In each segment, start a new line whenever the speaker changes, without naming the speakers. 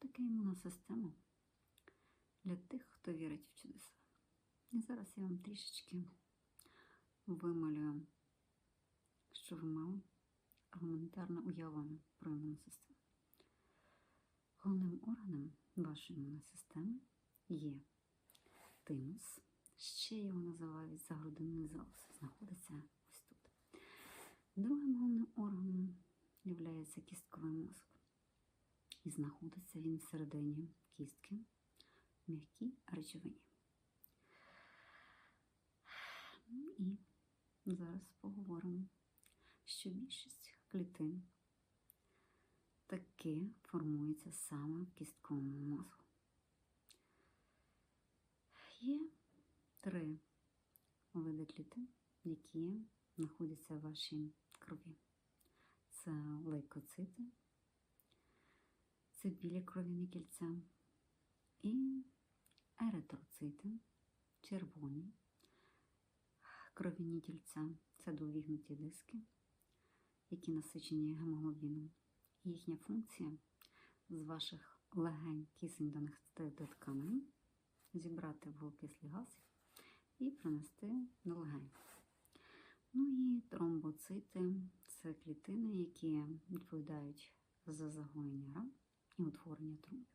таке імунна система для тих, хто вірить в чудеса. І зараз я вам трішечки вималюю, що ви мали елементарне уявлення про імунну систему. Головним органом вашої імунної системи є тимус, ще його називають загрудинний залоз, знаходиться ось тут. Другим головним органом є кістковий мозок. І знаходиться він всередині кістки в м'якій речовині. І зараз поговоримо, що більшість клітин таки формується саме в кістковому мозку. Є три види клітин, які знаходяться в вашій крові. Це лейкоцити, це білі кров'яні кільця і еритроцити, червоні кров'яні кільця це довігнуті диски, які насичені гемоглобіном. Їхня функція з ваших легень кисень донести до тканин, зібрати вуглекислий газ і принести до легень. Ну і тромбоцити це клітини, які відповідають за загоєння ран і утворення тромбів.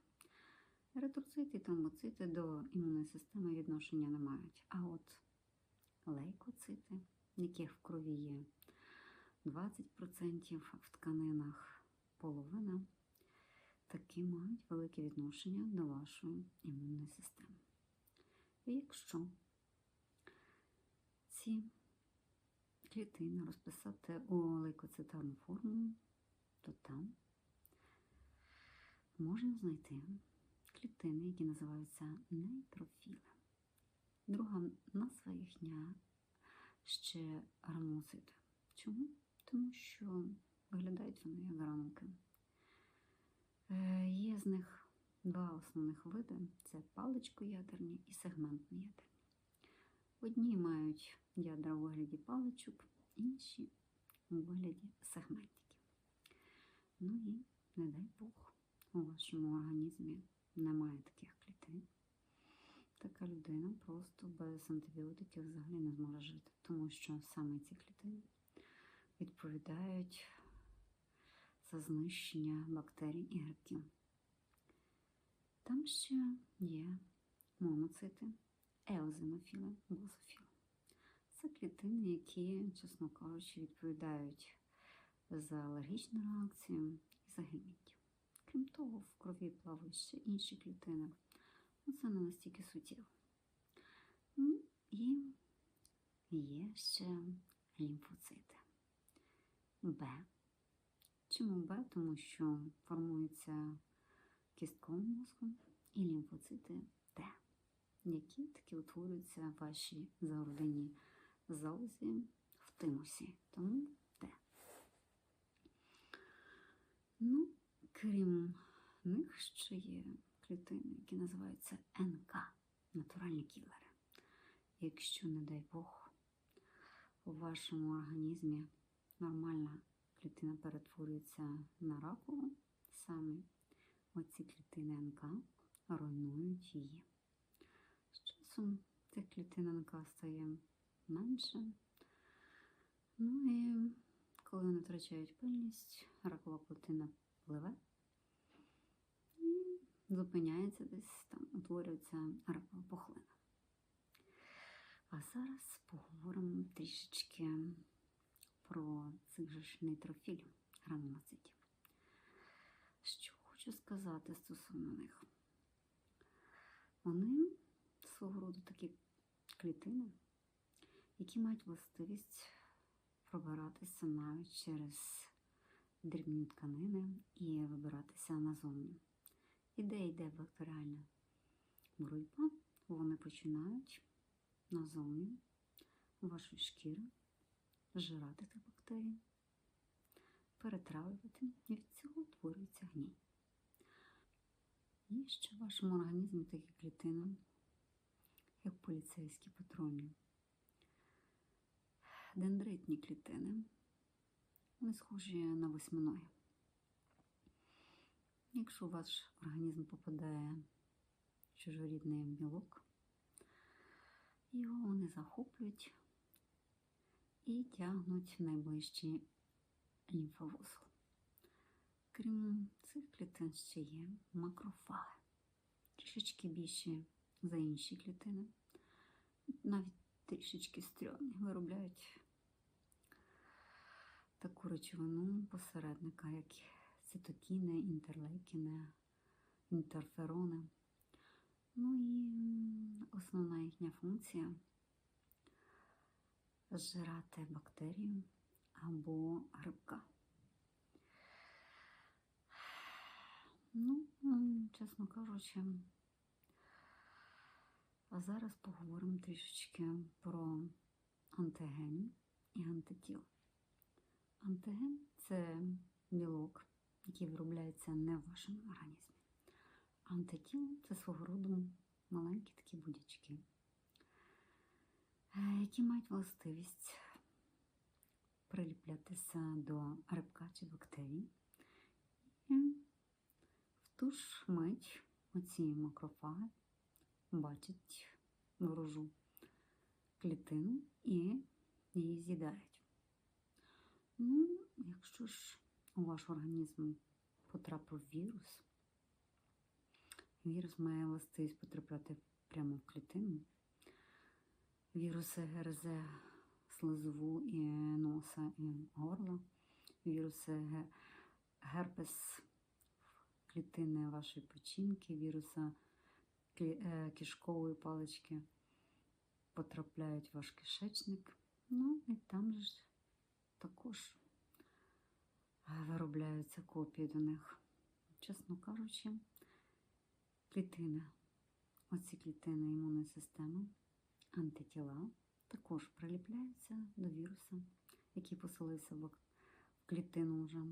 Еритроцити і тромбоцити до імунної системи відношення не мають. А от лейкоцити, яких в крові є 20% в тканинах половина, такі мають велике відношення до вашої імунної системи. І якщо ці клітини розписати у лейкоцитарну форму, то там можна знайти клітини, які називаються нейтрофіли. Друга назва їхня ще гранулоцити. Чому? Тому що виглядають вони як гранулки. Е, Є з них два основних види: це паличкоядерні і сегментноядерні. Одні мають ядра у вигляді паличок, інші у вигляді сегментиків. Ну і, не дай Бог, у вашому організмі немає таких клітин. Така людина просто без антибіотиків взагалі не зможе жити, тому що саме ці клітини відповідають за знищення бактерій і грибків. Там ще є моноцити, еозинофіли, бозофіли. Це клітини, які, чесно кажучи, відповідають за алергічну реакцію і за гельмінтів. Крім того, в крові плавають ще інші клітини. Ну, Це не настільки суттєво. Ну і є ще лімфоцити. Б. Чому Б? Тому що формується кістковим мозком і лімфоцити Т, які таки утворюються в вашій загрудинній залозі в тимусі. Тому Т. Ну, крім них ще є клітини, які називаються НК, натуральні кілери. Якщо, не дай Бог, у вашому організмі нормальна клітина перетворюється на ракову, саме оці клітини НК руйнують її. З часом цих клітин НК стає менше. Ну і коли вони втрачають пильність, ракова клітина пливе і зупиняється десь там, утворюється пухлина. А зараз поговоримо трішечки про цих же ж нейтрофілів, гранулоцитів. Що хочу сказати стосовно них? Вони свого роду такі клітини, які мають властивість пробиратися навіть через дрібні тканини і вибиратися назовні. І де йде бактеріальна боротьба, вони починають назовні вашої шкіри зжирати тих бактерій, перетравлювати, і від цього утворюється гній. Є ще в вашому організмі такі клітини, як поліцейські патрони, дендритні клітини. Вони схожі на восьминоги. Якщо ваш організм попадає в чужорідний білок, його вони захоплюють і тягнуть в найближчий лімфовузол. Крім цих клітин ще є макрофаги, трішечки більші за інші клітини, навіть трішечки стрьомні, виробляють таку речовину посередника, як цитокіни, інтерлейкіни, інтерферони. Ну і основна їхня функція зжирати бактерію або грибка. Ну, чесно кажучи, а зараз поговоримо трішечки про антиген і антитіл. Антиген це білок, який виробляється не в вашому організмі. Антитіл це свого роду маленькі такі будячки, е, які мають властивість приліплятися до грибка чи бактерій. І в ту ж мить оці макрофаги бачать ворожу клітину і її з'їдають. Ну, якщо ж у ваш організм потрапив вірус, вірус має властивість потрапляти прямо в клітину. Віруси ГРЗ слизову і носа і горла, віруси герпес клітини вашої печінки, віруса е, кишкової палички потрапляють в ваш кишечник. Ну і там ж також е, виробляються копії до них. Чесно кажучи, клітини, оці клітини імунної системи, антитіла також приліпляються до віруса, який поселився в клітину вже.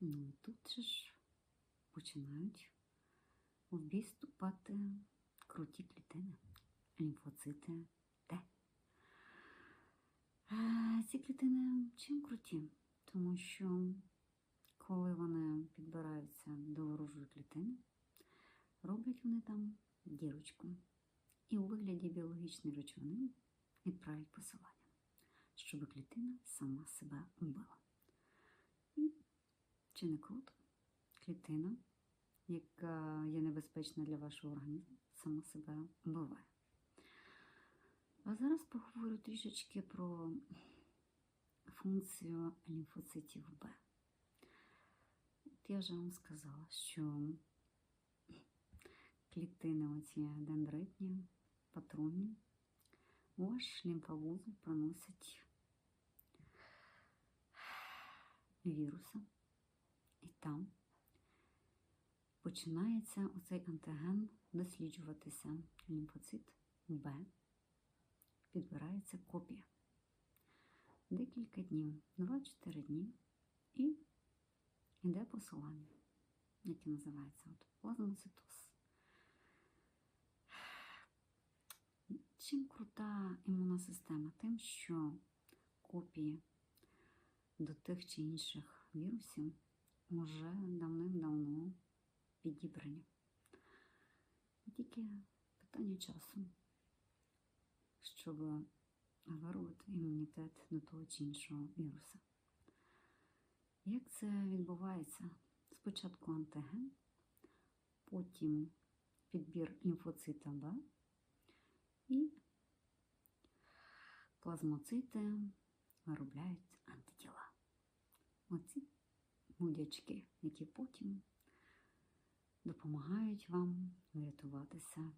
Ну і тут же ж починають в бій вступати круті клітини, лімфоцити Т. Е, Ці клітини чим круті? Тому що коли вони підбираються до ворожої клітини, роблять вони там дірочку і у вигляді біологічної речовини відправлять посилання, щоб клітина сама себе вбила. І чи не круто? Клітина, яка є небезпечна для вашого організму, сама себе вбиває. А зараз поговорю трішечки про функцію лімфоцитів Б. Я вже вам сказала, що клітини оці дендритні, патронні, ваш лімфовузол проносить віруси, і там починається оцей антиген досліджуватися. Лімфоцит Б підбирається копія. Декілька днів, 2-4 дні, і йде посилання, яке називається от плазмоцитоз. Чим крута імунна система? Тим, що копії до тих чи інших вірусів вже давним-давно підібрані. Тільки питання часу, щоб вирувати імунітет до того чи іншого віруса. Як це відбувається? Спочатку антиген, потім підбір лімфоцита Б і плазмоцити виробляють антитіла. Оці будячки, які потім допомагають вам врятуватися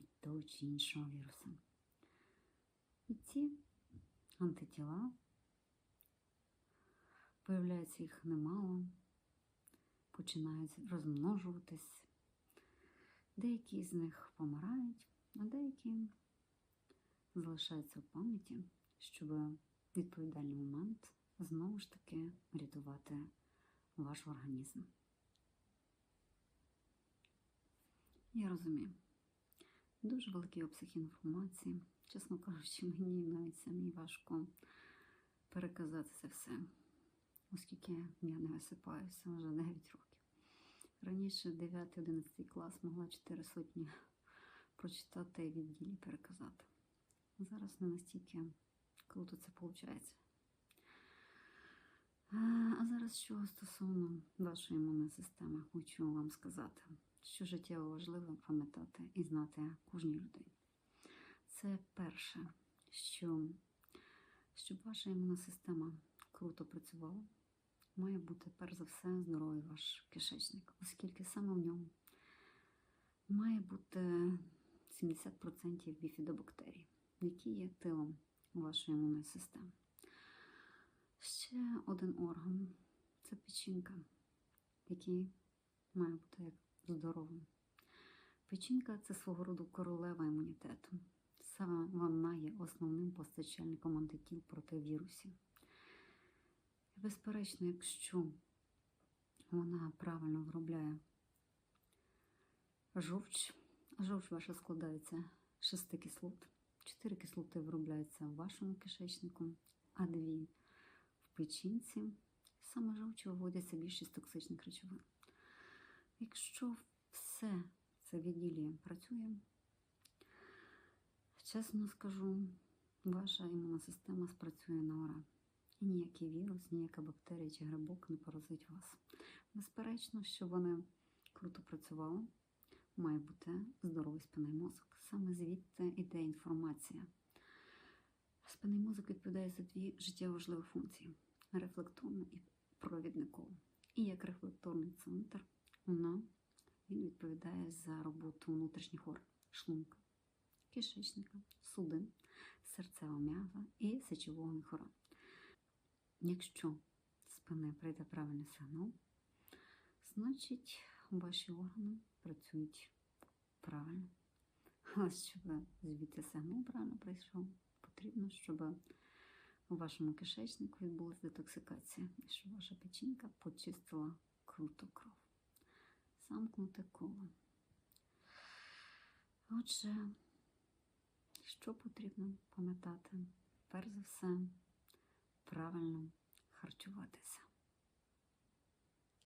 від того чи іншого віруса. І ці антитіла, появляється їх немало, починають розмножуватись. Деякі з них помирають, а деякі залишаються в пам'яті, щоб в відповідальний момент знову ж таки врятувати ваш організм. Я розумію. Дуже великий обсяг інформації. Чесно кажучи, мені навіть самі важко переказати це все, оскільки я не висипаюся вже 9 років. Раніше 9-11 клас могла 4 сотні прочитати і відділі переказати. Зараз не настільки круто це виходить. А зараз що стосовно вашої імунної системи, хочу вам сказати, що життєво важливо пам'ятати і знати кожній людині. Це перше, що щоб ваша імунна система круто працювала, має бути перш за все здоровий ваш кишечник, оскільки саме в ньому має бути 70% біфідобактерій, які є тилом вашої імунної системи. Ще один орган це печінка, який має бути як здоровим. Печінка це свого роду королева імунітету. Саме вона є основним постачальником антитіл проти вірусів. Безперечно, якщо вона правильно виробляє жовч, жовч ваша складається з шести кислот. Чотири кислоти виробляються в вашому кишечнику, а дві в печінці. Саме жовчі виводяться більшість токсичних речовин. Якщо все це відділі працює, чесно скажу, ваша імунна система спрацює на ура. І ніякий вірус, ніяка бактерія чи грибок не поразить вас. Безперечно, щоб вони круто працювали, має бути здоровий спинний мозок. Саме звідти йде інформація. Спинний мозок відповідає за дві життєво важливі функції рефлекторну і провідникову. І як рефлекторний центр, вона, він відповідає за роботу внутрішніх органів шлунка, кишечника, судин, серцевого м'яза і сечового міхора. Якщо спини прийде правильний сигнал, значить ваші органи працюють правильно. Але щоб звідти сигнал правильно прийшов, потрібно, щоб у вашому кишечнику відбулася детоксикація, і щоб ваша печінка почистила круту кров. Замкнуте коло. Отже, що потрібно пам'ятати? Перш за все, правильно харчуватися.